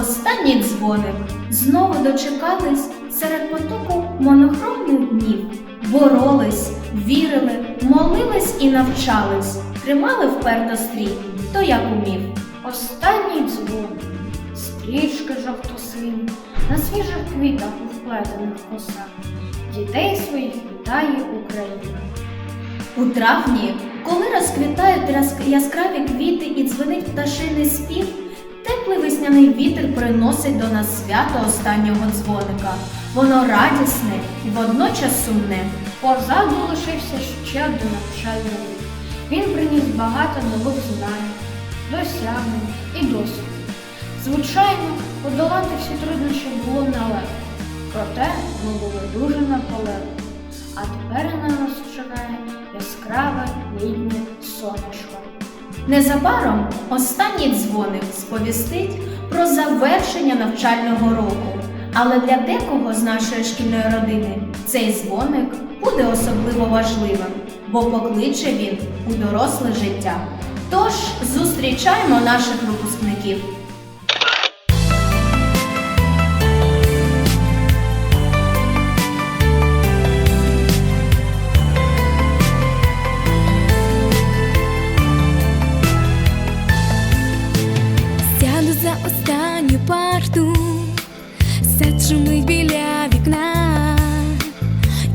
останній дзвоник. Знову дочекались серед потоку монохромних днів. Боролись, вірили, молились і навчались, тримали вперто стрій, хто як умів. Останній дзвон, стрічки жовто-сині, на свіжих квітах у вплетених косах. Дітей своїх вітає Україна. У травні, коли розквітають яскраві квіти і дзвенить пташиний спів, теплий весняний вітер приносить до нас свято останнього дзвоника. Воно радісне і водночас сумне. Позаду лишився ще один навчальний рік. Він приніс багато нових знань, досягнень і досвіду. Звичайно, подолати всі труднощі було нелегко, проте ми були дуже наполегливі. А тепер на нас чекає яскраве літнє сонечко. Незабаром останній дзвоник сповістить про завершення навчального року. Але для декого з нашої шкільної родини цей дзвоник буде особливо важливим, бо покличе він у доросле життя. Тож зустрічаємо наших випускників.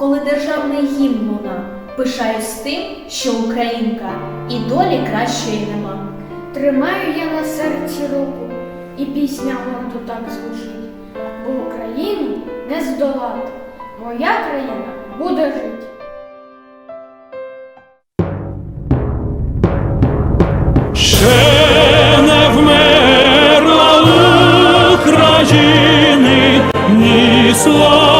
коли державний гімн луна. Пишаюсь тим, що Українка і долі кращої нема. Тримаю я на серці руку, і пісня гордо так звучить. Бо Україну не здолати, моя країна буде жити. України ні слава,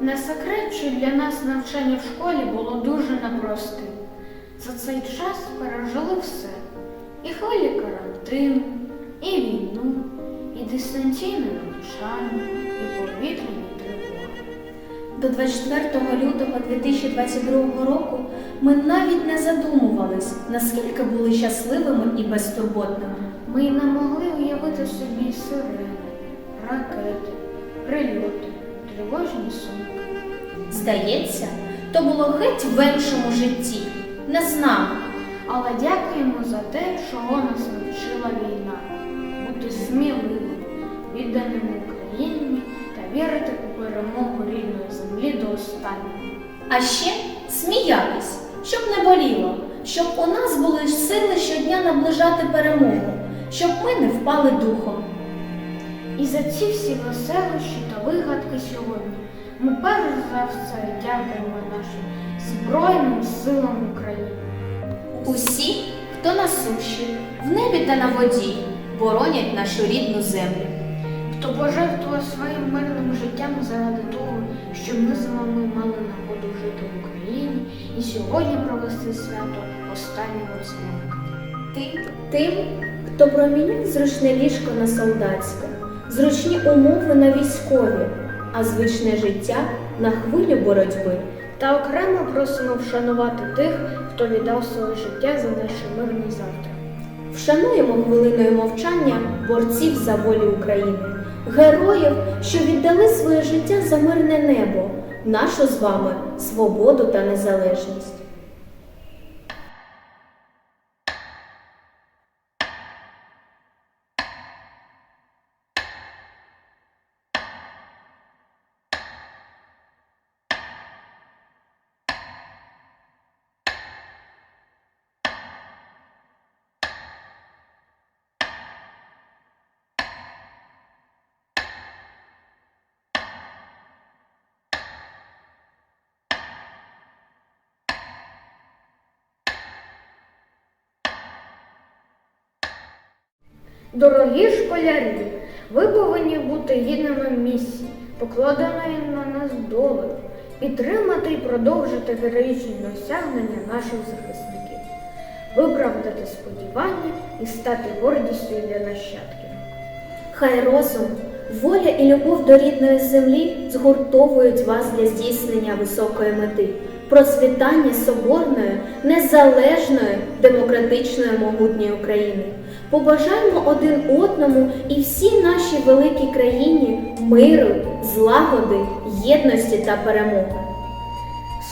Не секрет, що для нас навчання в школі було дуже непростим. За цей час пережили все. І хвилі карантину, і війну, і дистанційне навчання, і повітряні тривоги. До 24 лютого 2022 року ми навіть не задумувались, наскільки були щасливими і безтурботними. Ми й не могли уявити собі сирени, ракети, прильоти, тривожні сумки. Здається, то було геть в іншому житті. Не знав. Але дякуємо за те, чого нас навчила війна. Бути сміливим, відданим Україні та вірити у перемогу рідної землі до останнього. А ще сміятись, щоб не боліло, щоб у нас були сили щодня наближати перемогу, щоб ми не впали духом. І за ці всі веселощі та вигадки сьогодні ми перш за все дякуємо нашим Збройним силам України. Усі, хто на суші, в небі та на воді, боронять нашу рідну землю. хто пожертвує своїм мирним життям заради того, щоб ми з вами мали нагоду жити в Україні і сьогодні провести свято останнього дзвоника. Ти тим, хто проміняв зручне ліжко на солдатське, зручні умови на військові, а звичне життя на хвилю боротьби. Та окремо просимо вшанувати тих, хто віддав своє життя за наше мирне завтра. Вшануємо хвилиною мовчання борців за волю України, героїв, що віддали своє життя за мирне небо, нашу з вами свободу та незалежність. Дорогі школярі, ви повинні бути гідними місії, покладеної на нас долею, підтримати і продовжити героїчні досягнення наших захисників, виправдати сподівання і стати гордістю для нащадків. Хай розум, воля і любов до рідної землі згуртовують вас для здійснення високої мети, процвітання соборної, незалежної, демократичної могутньої України. Побажаємо один одному і всій нашій великій країні миру, злагоди, єдності та перемоги.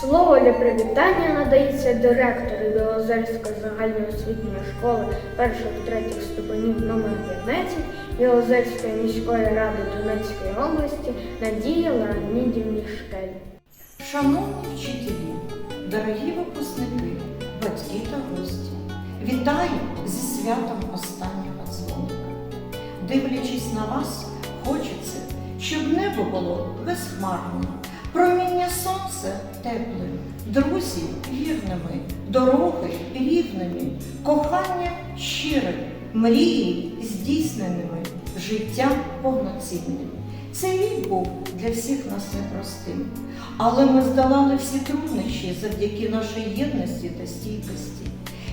Слово для привітання надається директору Білозерської загальноосвітньої школи перших-третіх ступенів номер 15 Білозерської міської ради Донецької області Надії Леонідівні Шкель. Шановні вчителі, дорогі випускники, батьки та гості, вітаю зі святом останнього дзвоника. Дивлячись на вас, хочеться, щоб небо було безхмарним, проміння сонця теплим, друзі вірними, дороги рівними, кохання щирим, мрії здійсненими, життя повноцінним. Цей рік був для всіх нас непростим, але ми здолали всі труднощі завдяки нашій єдності та стійкості.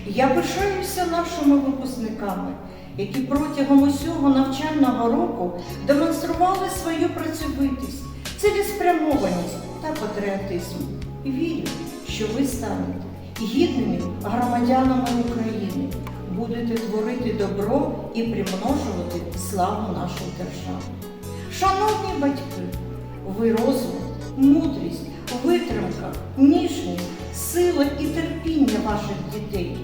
Я пишаюся нашими випускниками, які протягом усього навчального року демонстрували свою працьовитість, цілеспрямованість та патріотизм. І Вірю, що ви станете гідними громадянами України, будете творити добро і примножувати славу нашої держави. Шановні батьки, ви розум, мудрість, витримка, ніжність, сила і терпіння ваших дітей.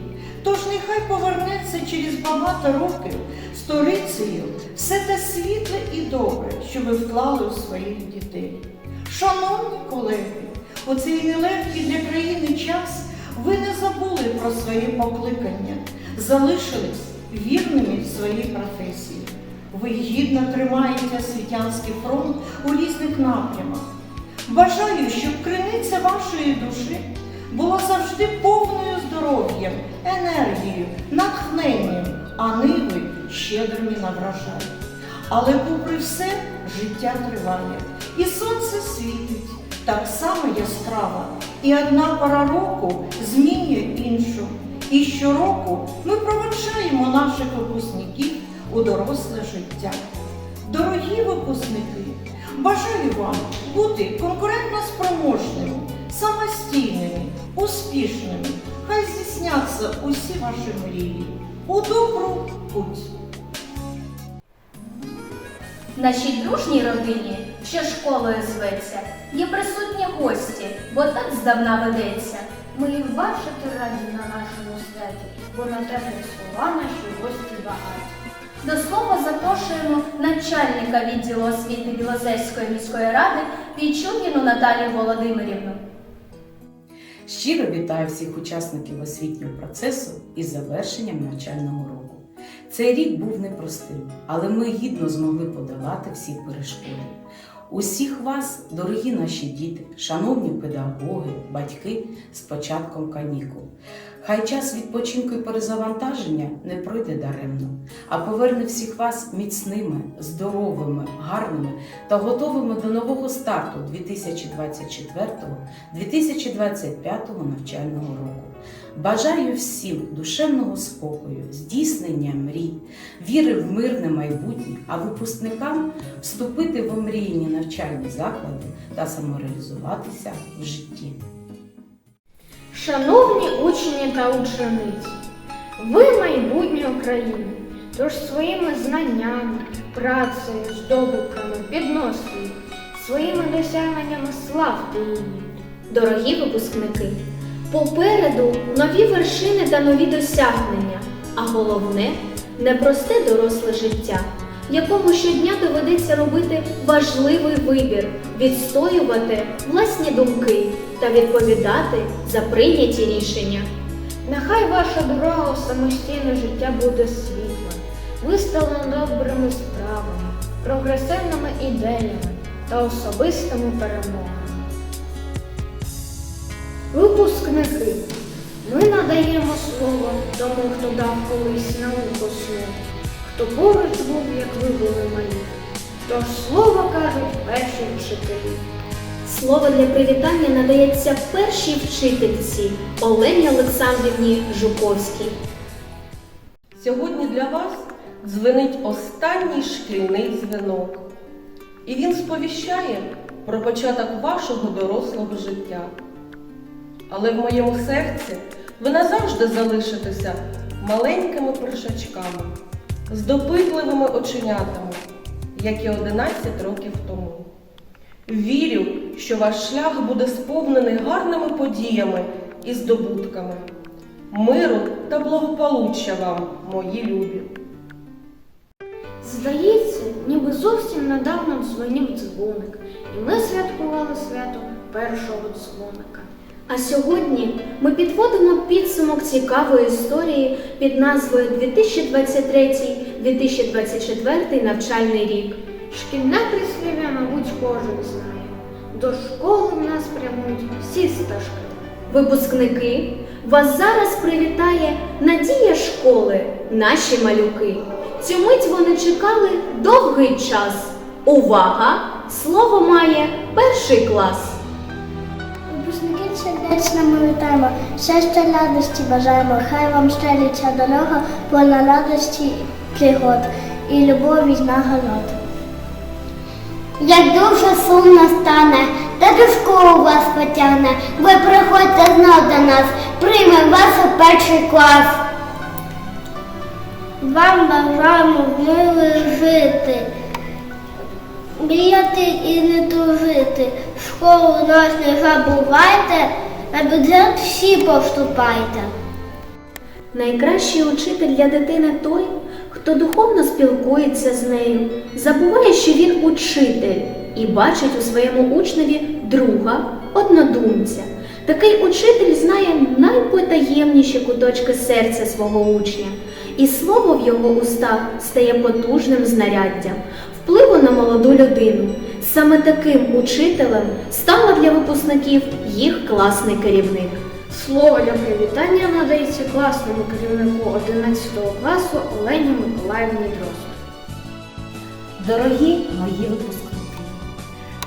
Тож нехай повернеться через багато років сторицею все те світле і добре, що ви вклали у своїх дітей. Шановні колеги, у цей нелегкий для країни час ви не забули про своє покликання, залишились вірними в своїй професії. Ви гідно тримаєте освітянський фронт у різних напрямах. Бажаю, щоб криниця вашої душі була завжди повною здоров'ям, енергією, натхненням, а ниви щедрими на врожай. Але попри все, життя триває, і сонце світить так само яскраво, і одна пора року змінює іншу. І щороку ми проведжаємо наших випускників у доросле життя. Дорогі випускники, бажаю вам бути конкурентно спроможними, самостійними, успішними. Хай здійсняться усі ваші мрії. У добру путь! Нашій дружній родині що школою зветься. Є присутні гості, бо так здавна ведеться. Ми їх бачити раді на нашому святі, бо на теплі слова наші гості багаті. До слова запрошуємо начальника відділу освіти Білозерської міської ради Пічугіну Наталію Володимирівну. Щиро вітаю всіх учасників освітнього процесу із завершенням навчального року. Цей рік був непростим, але ми гідно змогли подолати всі перешкоди. Усіх вас, дорогі наші діти, шановні педагоги, батьки, з початком канікул. Хай час відпочинку і перезавантаження не пройде даремно, а поверне всіх вас міцними, здоровими, гарними та готовими до нового старту 2024-2025 навчального року. Бажаю всім душевного спокою, здійснення мрій, віри в мирне майбутнє, а випускникам вступити в омріяні навчальні заклади та самореалізуватися в житті. Шановні учні та учениці, ви майбутнє України, тож своїми знаннями, працею, здобутками підносите їх, своїми досягненнями славте її. Дорогі випускники, попереду нові вершини та нові досягнення, а головне непросте доросле життя, якому щодня доведеться робити важливий вибір, відстоювати власні думки та відповідати за прийняті рішення. Нехай ваша дорога у самостійне життя буде світла, виставлена добрими справами, прогресивними ідеями та особистими перемогами. Випускники, ми надаємо слово тому, хто дав колись науку слово, хто поруч був, як ви були малі. Тож слово кажуть перші вчителі. Слово для привітання надається першій вчительці Олені Олександрівні Жуковській. Сьогодні для вас дзвенить останній шкільний дзвінок, і він сповіщає про початок вашого дорослого життя. Але в моєму серці ви назавжди залишитеся маленькими першачками, з допитливими оченятами, як і 11 років тому. Вірю, що ваш шлях буде сповнений гарними подіями і здобутками. Миру та благополуччя вам, мої любі. Здається, ніби зовсім недавно дзвонив дзвоник, і ми святкували свято першого дзвоника. А сьогодні ми підводимо підсумок цікавої історії під назвою 2023-2024 навчальний рік. Шкільне прислів'я, мабуть, кожен знає. До школи в нас прямують всі стежки. Випускники, вас зараз привітає надія школи, наші малюки. Цю мить вони чекали довгий час. Увага! Слово має перший клас. Випускники сердечно ми вітаємо, щастя радості бажаємо, хай вам щелиться дорога, повна радості пригод і любові з нагород. Як дуже сумно стане, та до школи вас потягне, ви приходьте знов до нас, приймемо вас у перший клас. Вам бажаємо в жити, мріяти і не тужити. Школу нас не забувайте, на бюджет всі поступайте. Найкращий учитель для дитини той, хто духовно спілкується з нею, забуває, що він учитель і бачить у своєму учневі друга, однодумця. Такий учитель знає найпотаємніші куточки серця свого учня, і слово в його устах стає потужним знаряддям впливу на молоду людину. Саме таким учителем стала для випускників їх класний керівник. Слово для привітання надається класному керівнику 11 класу Олені Миколаївні Дрозд. Дорогі мої випускники,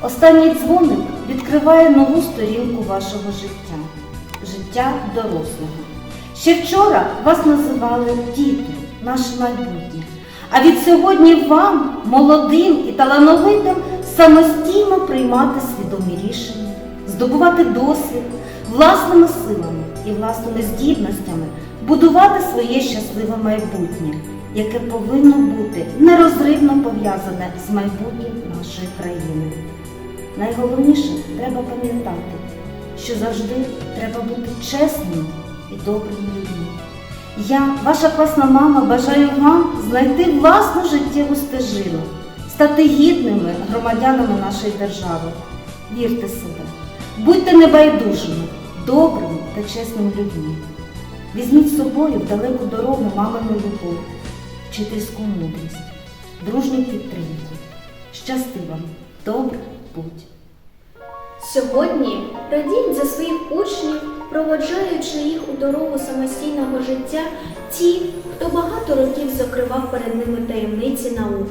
останній дзвоник відкриває нову сторінку вашого життя, життя дорослого. Ще вчора вас називали діти, наше майбутнє. А від сьогодні вам, молодим і талановитим, самостійно приймати свідомі рішення, здобувати досвід власними силами і власними здібностями, будувати своє щасливе майбутнє. яке повинно бути нерозривно пов'язане з майбутнім нашої країни. Найголовніше треба пам'ятати, що завжди треба бути чесними і добрими людьми. Я, ваша класна мама, бажаю вам знайти власну життєву стежину, стати гідними громадянами нашої держави. Вірте себе, будьте небайдужими, добрими та чесними людьми. Візьміть з собою в далеку дорогу мамину любов, вчительську мудрість, дружню підтримку. Щасти вам, добре будь! Сьогодні радіть за своїх учнів, проводжаючи їх у дорогу самостійного життя ті, хто багато років закривав перед ними таємниці наук,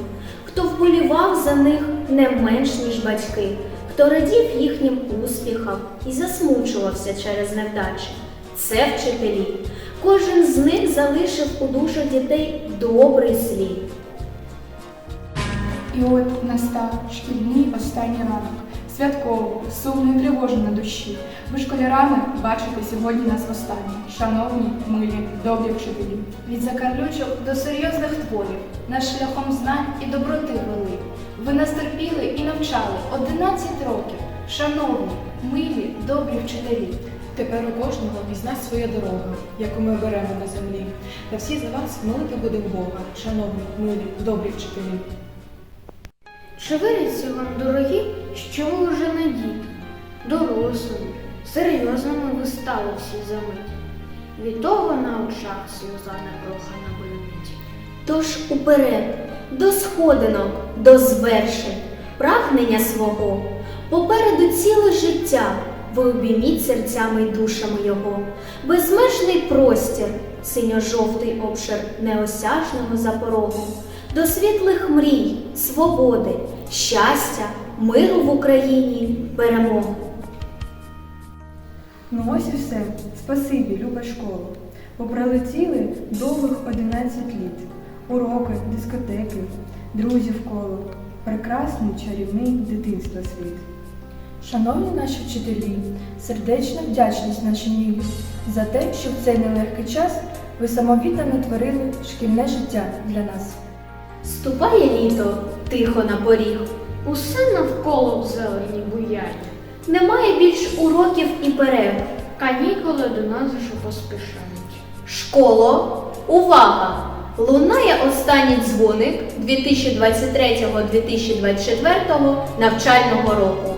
хто вболівав за них не менш ніж батьки, хто радів їхнім успіхам і засмучувався через невдачі. Це вчителі. Кожен з них залишив у душах дітей добрий слід. І от настав шкільний останній ранок. Святково, сумно і тривожно на душі. Ви школярами бачите сьогодні нас востаннє. Шановні, милі, добрі вчителі. Від закарлючок до серйозних творів, наш шляхом знань і доброти вели. Ви нас терпіли і навчали 11 років. Шановні, милі, добрі вчителі. Тепер у кожного із своя дорога, яку ми беремо на землі. Та всі за вас молити будемо Бога, шановні, милі, добрі вчителі. Чи виріться вам, дорогі, що ви вже не діти, дорослими, серйозними ви стали всі замить. Від того на очах сльоза непрохана блимить. Тож уперед, до сходинок, до звершень, прагнення свого, попереду ціле життя, ви обійміть серцями й душами його, безмежний простір, синьо-жовтий обшир неосяжного запорогу, до світлих мрій, свободи, щастя, миру в Україні, перемоги. Ну ось і все. Спасибі, люба школа. Попролетіли довгих 11 літ. Уроки, дискотеки, друзів коло. Прекрасний чарівний дитинства світ. Шановні наші вчителі, сердечна вдячність наші милі за те, що в цей нелегкий час ви самовіддано творили шкільне життя для нас. Ступає літо тихо на поріг. Усе навколо в зелені буяння. Немає більш уроків і перерв. Канікули до нас вже поспішають. Школо, увага! Лунає останній дзвоник 2023-2024 навчального року.